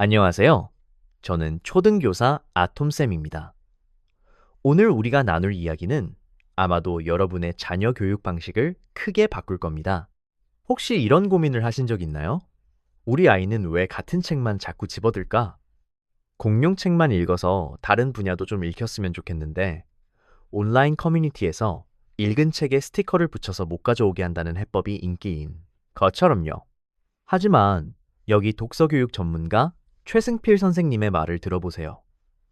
안녕하세요. 저는 초등교사 아톰쌤입니다. 오늘 우리가 나눌 이야기는 아마도 여러분의 자녀 교육 방식을 크게 바꿀 겁니다. 혹시 이런 고민을 하신 적 있나요? 우리 아이는 왜 같은 책만 자꾸 집어들까? 공룡 책만 읽어서 다른 분야도 좀 읽혔으면 좋겠는데 온라인 커뮤니티에서 읽은 책에 스티커를 붙여서 못 가져오게 한다는 해법이 인기인 것처럼요. 하지만 여기 독서교육 전문가 최승필 선생님의 말을 들어보세요.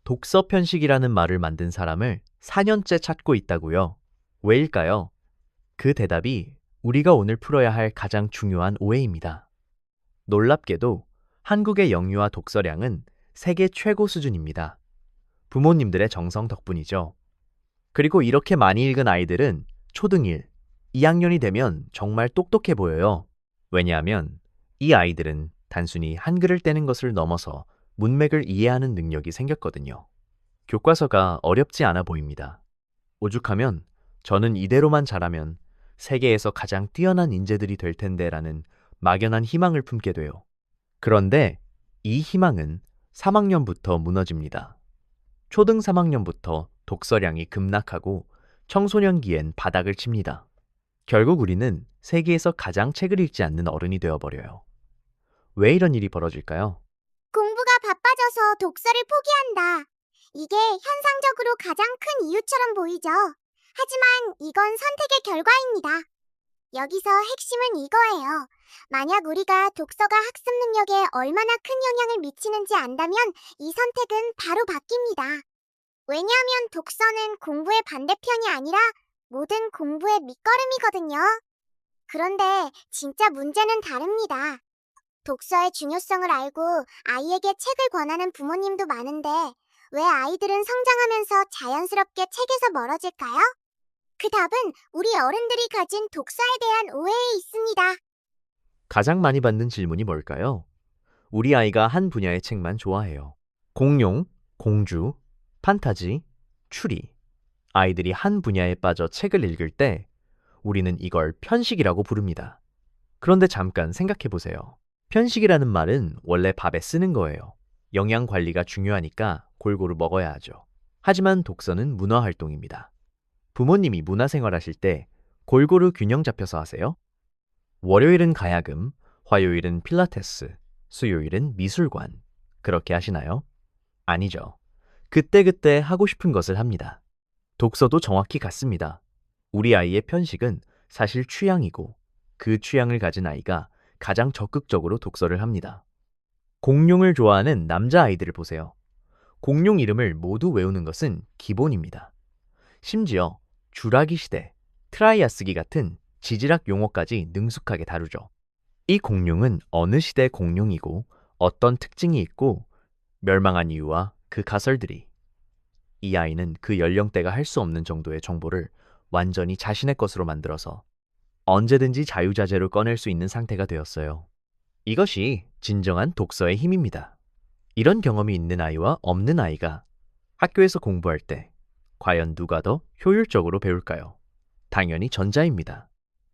독서 편식이라는 말을 만든 사람을 4년째 찾고 있다고요. 왜일까요? 그 대답이 우리가 오늘 풀어야 할 가장 중요한 오해입니다. 놀랍게도 한국의 영유아 독서량은 세계 최고 수준입니다. 부모님들의 정성 덕분이죠. 그리고 이렇게 많이 읽은 아이들은 초등 1, 2학년이 되면 정말 똑똑해 보여요. 왜냐하면 이 아이들은 단순히 한글을 떼는 것을 넘어서 문맥을 이해하는 능력이 생겼거든요. 교과서가 어렵지 않아 보입니다. 오죽하면 저는 이대로만 자라면 세계에서 가장 뛰어난 인재들이 될 텐데라는 막연한 희망을 품게 돼요. 그런데 이 희망은 3학년부터 무너집니다. 초등 3학년부터 독서량이 급락하고 청소년기엔 바닥을 칩니다. 결국 우리는 세계에서 가장 책을 읽지 않는 어른이 되어버려요. 왜 이런 일이 벌어질까요? 공부가 바빠져서 독서를 포기한다. 이게 현상적으로 가장 큰 이유처럼 보이죠. 하지만 이건 선택의 결과입니다. 여기서 핵심은 이거예요. 만약 우리가 독서가 학습 능력에 얼마나 큰 영향을 미치는지 안다면 이 선택은 바로 바뀝니다. 왜냐하면 독서는 공부의 반대편이 아니라 모든 공부의 밑거름이거든요. 그런데 진짜 문제는 다릅니다. 독서의 중요성을 알고 아이에게 책을 권하는 부모님도 많은데 왜 아이들은 성장하면서 자연스럽게 책에서 멀어질까요? 그 답은 우리 어른들이 가진 독서에 대한 오해에 있습니다. 가장 많이 받는 질문이 뭘까요? 우리 아이가 한 분야의 책만 좋아해요. 공룡, 공주, 판타지, 추리. 아이들이 한 분야에 빠져 책을 읽을 때 우리는 이걸 편식이라고 부릅니다. 그런데 잠깐 생각해 보세요. 편식이라는 말은 원래 밥에 쓰는 거예요. 영양 관리가 중요하니까 골고루 먹어야 하죠. 하지만 독서는 문화 활동입니다. 부모님이 문화 생활 하실 때 골고루 균형 잡혀서 하세요? 월요일은 가야금, 화요일은 필라테스, 수요일은 미술관. 그렇게 하시나요? 아니죠. 그때그때 하고 싶은 것을 합니다. 독서도 정확히 같습니다. 우리 아이의 편식은 사실 취향이고 그 취향을 가진 아이가 가장 적극적으로 독서를 합니다. 공룡을 좋아하는 남자아이들을 보세요. 공룡 이름을 모두 외우는 것은 기본입니다. 심지어 주라기 시대, 트라이아스기 같은 지질학 용어까지 능숙하게 다루죠. 이 공룡은 어느 시대 공룡이고 어떤 특징이 있고 멸망한 이유와 그 가설들이 이 아이는 그 연령대가 할 수 없는 정도의 정보를 완전히 자신의 것으로 만들어서 언제든지 자유자재로 꺼낼 수 있는 상태가 되었어요. 이것이 진정한 독서의 힘입니다. 이런 경험이 있는 아이와 없는 아이가 학교에서 공부할 때 과연 누가 더 효율적으로 배울까요? 당연히 전자입니다.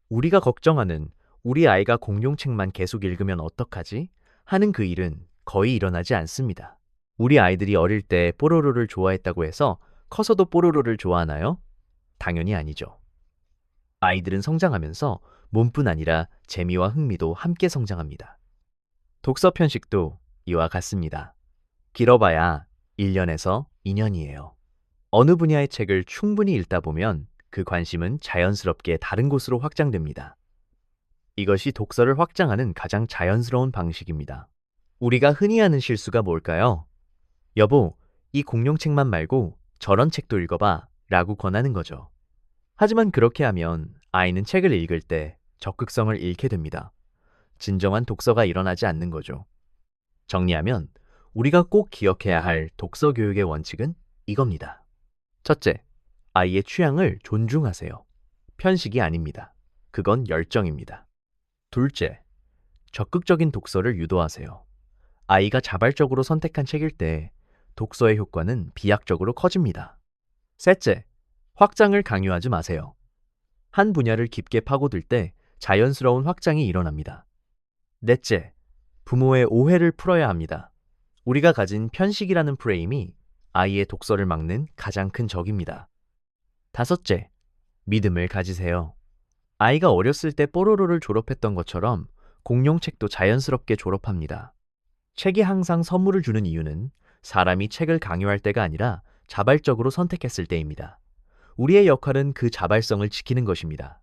우리가 걱정하는 우리 아이가 공룡책만 계속 읽으면 어떡하지? 하는 그 일은 거의 일어나지 않습니다. 우리 아이들이 어릴 때 뽀로로를 좋아했다고 해서 커서도 뽀로로를 좋아하나요? 당연히 아니죠. 아이들은 성장하면서 몸뿐 아니라 재미와 흥미도 함께 성장합니다. 독서 편식도 이와 같습니다. 길어봐야 1년에서 2년이에요. 어느 분야의 책을 충분히 읽다 보면 그 관심은 자연스럽게 다른 곳으로 확장됩니다. 이것이 독서를 확장하는 가장 자연스러운 방식입니다. 우리가 흔히 하는 실수가 뭘까요? 여보, 이 공룡책만 말고 저런 책도 읽어봐 라고 권하는 거죠. 하지만 그렇게 하면 아이는 책을 읽을 때 적극성을 잃게 됩니다. 진정한 독서가 일어나지 않는 거죠. 정리하면 우리가 꼭 기억해야 할 독서 교육의 원칙은 이겁니다. 첫째, 아이의 취향을 존중하세요. 편식이 아닙니다. 그건 열정입니다. 둘째, 적극적인 독서를 유도하세요. 아이가 자발적으로 선택한 책일 때 독서의 효과는 비약적으로 커집니다. 셋째, 확장을 강요하지 마세요. 한 분야를 깊게 파고들 때 자연스러운 확장이 일어납니다. 넷째, 부모의 오해를 풀어야 합니다. 우리가 가진 편식이라는 프레임이 아이의 독서를 막는 가장 큰 적입니다. 다섯째, 믿음을 가지세요. 아이가 어렸을 때 뽀로로를 졸업했던 것처럼 공룡책도 자연스럽게 졸업합니다. 책이 항상 선물을 주는 이유는 사람이 책을 강요할 때가 아니라 자발적으로 선택했을 때입니다. 우리의 역할은 그 자발성을 지키는 것입니다.